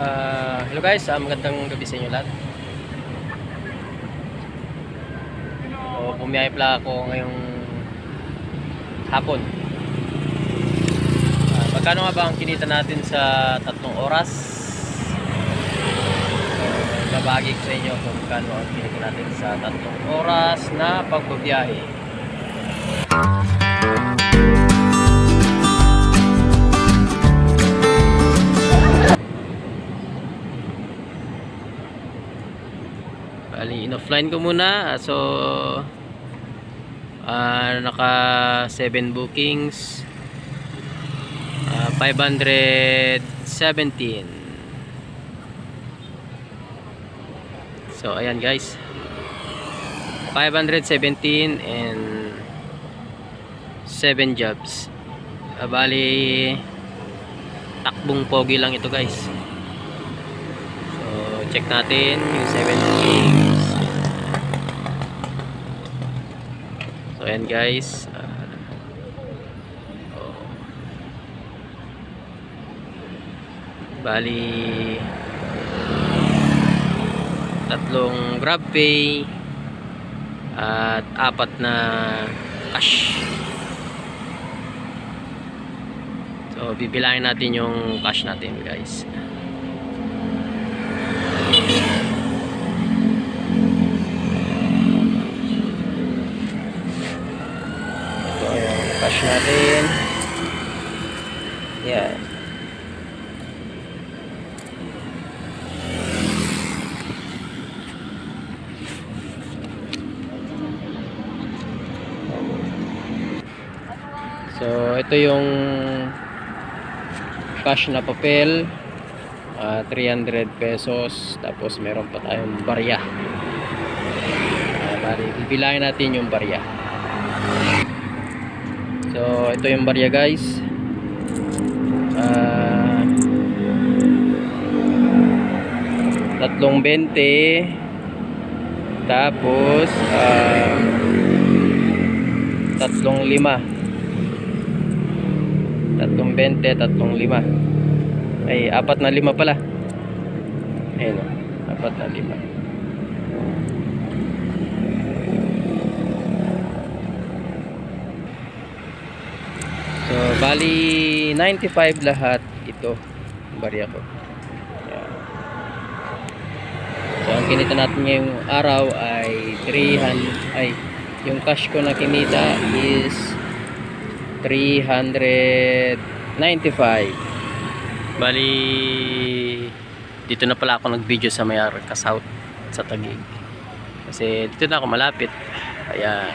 Ah, hello guys, ah, magandang gabi sa inyo lahat. So, pumiyahe pala ako ngayong hapon. Ah, magkano nga ba ang kinita natin sa tatlong oras? So, ko sa inyo kung magkano ang kinita natin sa tatlong oras na pagbabiyahe. Bali, in-offline ko muna. So, ah, naka 7 bookings. Ah, 517. So, ayan guys. 517 and 7 jobs. Ah, bali, takbong pogi lang ito guys. So, check natin yung 7 bookings. So, ayan guys. Ah, oh. Bali, tatlong grab pay at apat na cash. So, bibilangin natin yung cash natin guys. Ito cash natin. Yan. So, ito yung cash na papel. ah, 300 pesos. Tapos, meron pa tayong barya. Uh, bali, bibilangin natin yung barya so ito yung barya guys. Uh, tatlong 20 tapos uh, tatlong 5 tatlong 20 tatlong 5 ay apat na 5 pala. Ayun o apat na 5 bali 95 lahat ito. Barya ko. Yan. So, ang kinita natin ngayong araw ay 300 ay yung cash ko na kinita is 395. Bali dito na pala ako nag-video sa Mayar ka South sa Taguig. Kasi dito na ako malapit. Kaya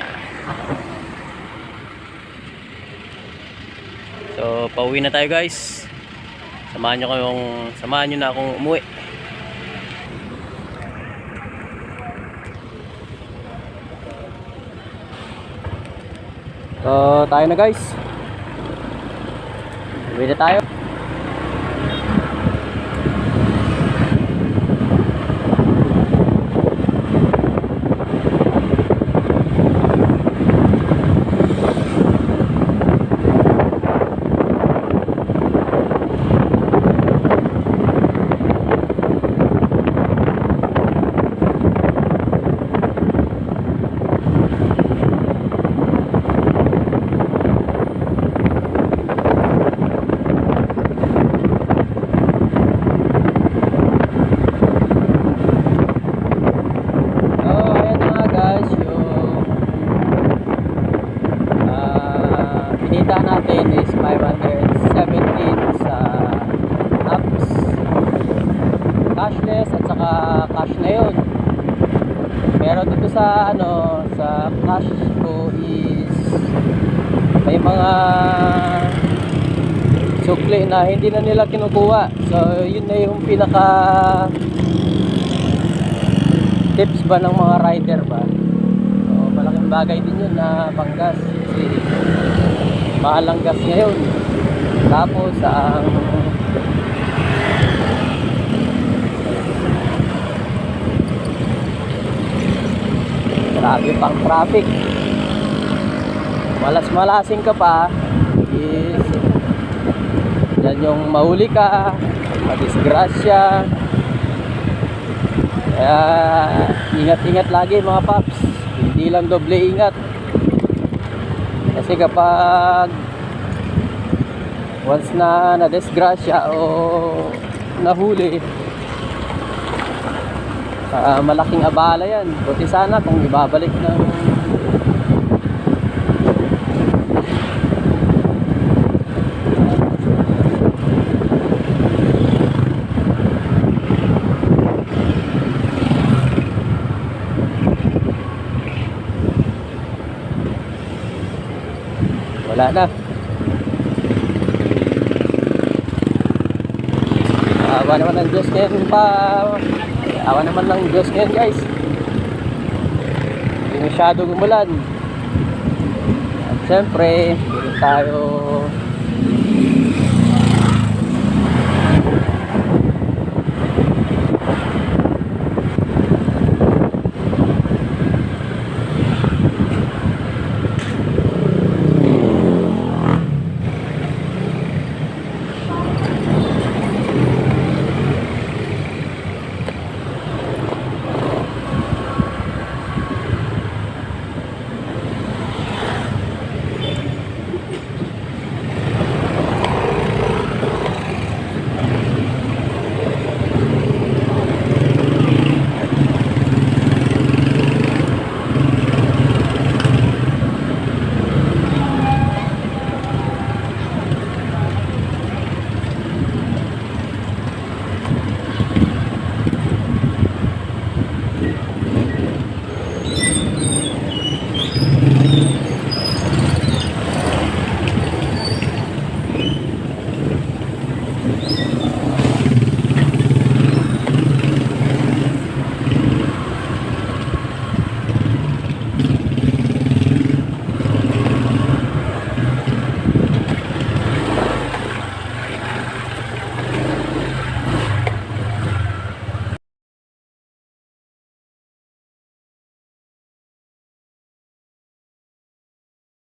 So, pauwi na tayo guys. Samahan nyo kayong, samahan nyo na akong umuwi. So, tayo na guys. Uwi na tayo. So, ayan na nga guys, yung ah pinita natin is 517 sa apps cashless at saka cash na yun pero dito sa ano sa cash ko is may mga sukli na hindi na nila kinukuha so yun na yung pinaka tips ba ng mga rider ba? So, malaking bagay din yun na panggas kasi mahal ang gas ngayon. Tapos ang grabe pang traffic. Malas malasing ka pa is yan yung mahuli ka madisgrasya. Kaya ingat-ingat lagi mga paps. Hindi lang doble ingat. Kasi kapag once na na-disgrasya o nahuli, ah, malaking abala yan. Buti sana kung ibabalik ng wala na. Awa naman ng Diyos ngayon pa. Awa naman ng Diyos ngayon guys. Hindi masyadong umulan. At syempre, tayo